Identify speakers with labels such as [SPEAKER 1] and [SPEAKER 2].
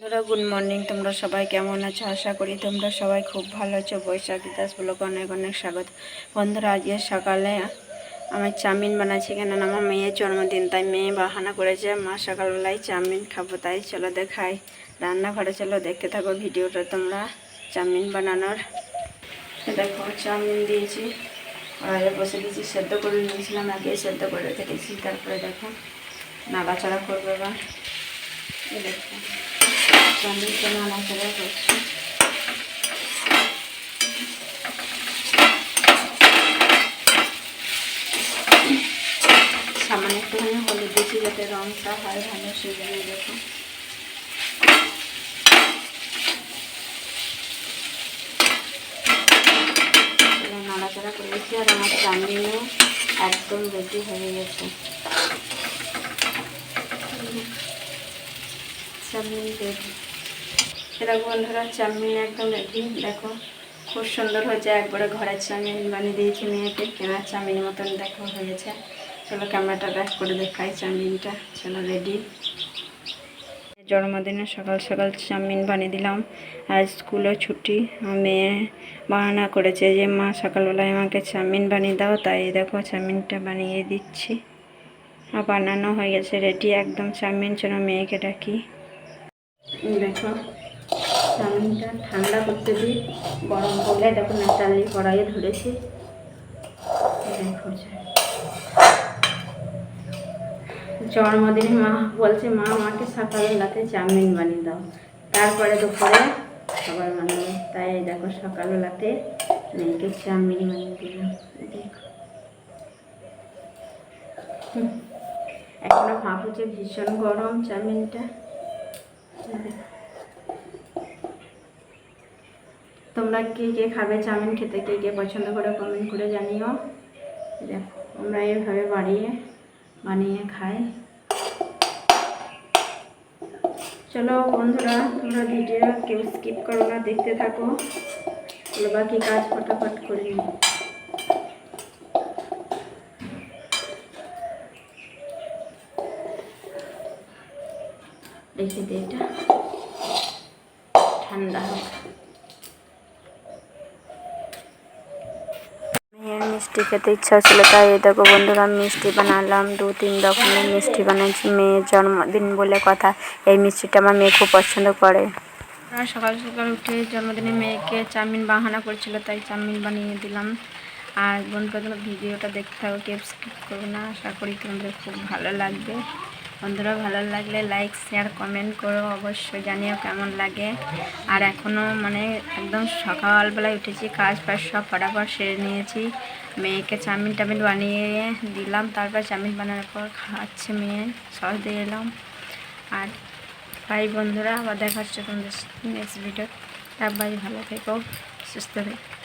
[SPEAKER 1] বন্ধুরা good morning তোমরা সবাই কেমন আছো? আশা করি তোমরা সবাই খুব ভালো আছো। বৈশাখী দাস ব্লকে অনেক অনেক স্বাগত। বন্ধুরা, আজকে সকালে আমার চাউমিন বানাচ্ছি কেন আমার মেয়ের জন্মদিন, তাই মেয়ে বাহানা করেছে। মা সকালবেলায় চাউমিন খাব, তাই চলো দেখাই। রান্নাঘরে চলো, দেখতে থাকো ভিডিওটা তোমরা, চাউমিন বানানোর। দেখো, চাউমিন দিয়েছি, কড়াইয়ে বসে দিয়েছি, সেদ্ধ করে নিয়েছিলাম, আগে সেদ্ধ করে রেখে দিয়েছি, তারপরে দেখো, নাড়াচাড়া করবে বা এই নাড়াচাড়া করছি সামান্য একটুখানি হলুদ দিয়েছি যাতে রঙটা হয় ভালো সেজন্য দেখো। নাড়াচাড়া করেছি আর আমার চাউমিনও একদম রেডি হয়ে গেছে। চাউমিন রেডি এরকম বন্ধুরা চাউমিন একদম রেডি। দেখো, খুব সুন্দর হয়েছে। একবারে ঘরের চাউমিন বানিয়ে দিয়েছি মেয়েকে। কেনার চাউমিন মতন দেখো হয়েছে। চলো ক্যামেরাটা ব্যাক করে দেখাই চাউমিনটা। চলো রেডি। জন্মদিনে সকাল সকাল চাউমিন বানিয়ে দিলাম। আর স্কুলে ছুটি। মেয়ে বাহানা করেছে যে, মা, সকালবেলায় আমাকে চাউমিন বানিয়ে দাও। তাই দেখো চাউমিনটা বানিয়ে দিচ্ছি। আর বানানো হয়ে গেছে রেডি। একদম চাউমিন যেন মেয়েকে ডাকি। দেখো চাউমিনটা ঠান্ডা করতে দিই, গরম করলে দেখো ন্যাচারালি কড়াইয়ে ধরেছি। দেখো, জন্মদিনে মা বলছে, মা, আমাকে সকালবেলাতে চাউমিন বানিয়ে দাও। তারপরে দুপুরে খাবার বানাবো। তাই দেখো, সকালবেলাতে মেয়েকে চাউমিন বানিয়ে দিলাম। দেখো। এখনও ভাব হচ্ছে ভীষণ গরম চাউমিনটা। তোমরা কে কে খাবে চাউমিন খেতে, কে কে পছন্দ করে কমেন্ট করে জানিও। দেখো, আমরা এইভাবে বাড়িয়ে, বানিয়ে খাই। চলো বন্ধুরা, তোমরা ভিডিও কেউ স্কিপ করো না, দেখতে থাকো। বাকি কাজ ফটাফট করে রেখে দিই এটা। ঠান্ডা হোক। মেয়ের মিষ্টি খেতে ইচ্ছা ছিল তাই এই দেখো বন্ধুরা মিষ্টি বানালাম। দু তিন রকমের মিষ্টি বানাচ্ছি মেয়ের জন্মদিন বলে কথা। এই মিষ্টিটা আমার মেয়ে খুব পছন্দ করে। সকাল সকাল উঠে জন্মদিনে মেয়েকে চাউমিন বাহানা করছিল তাই চাউমিন বানিয়ে দিলাম। আর বন্ধুরা তোমরা ভিডিওটা দেখতে থাকো কেউ স্কিপ করবে না। আশা করি তোমাদের খুব ভালো লাগবে। বন্ধুরা ভালো লাগলে লাইক শেয়ার কমেন্ট করো, অবশ্যই জানিও কেমন লাগে। আর এখনও মানে একদম সকালবেলায় উঠেছি, কাজ ফাজ সব ফটাফট সেরে নিয়েছি। মেয়েকে চাউমিন টাউমিন বানিয়ে দিলাম, তারপর চাউমিন বানানোর পর খাওয়াচ্ছে মেয়ে, সস দিয়ে এলাম। আর ভাই বন্ধুরা, আবার দেখা হচ্ছে তোমাদের নেক্সট ভিডিও সবাই ভালো থেকো, সুস্থ থেকো।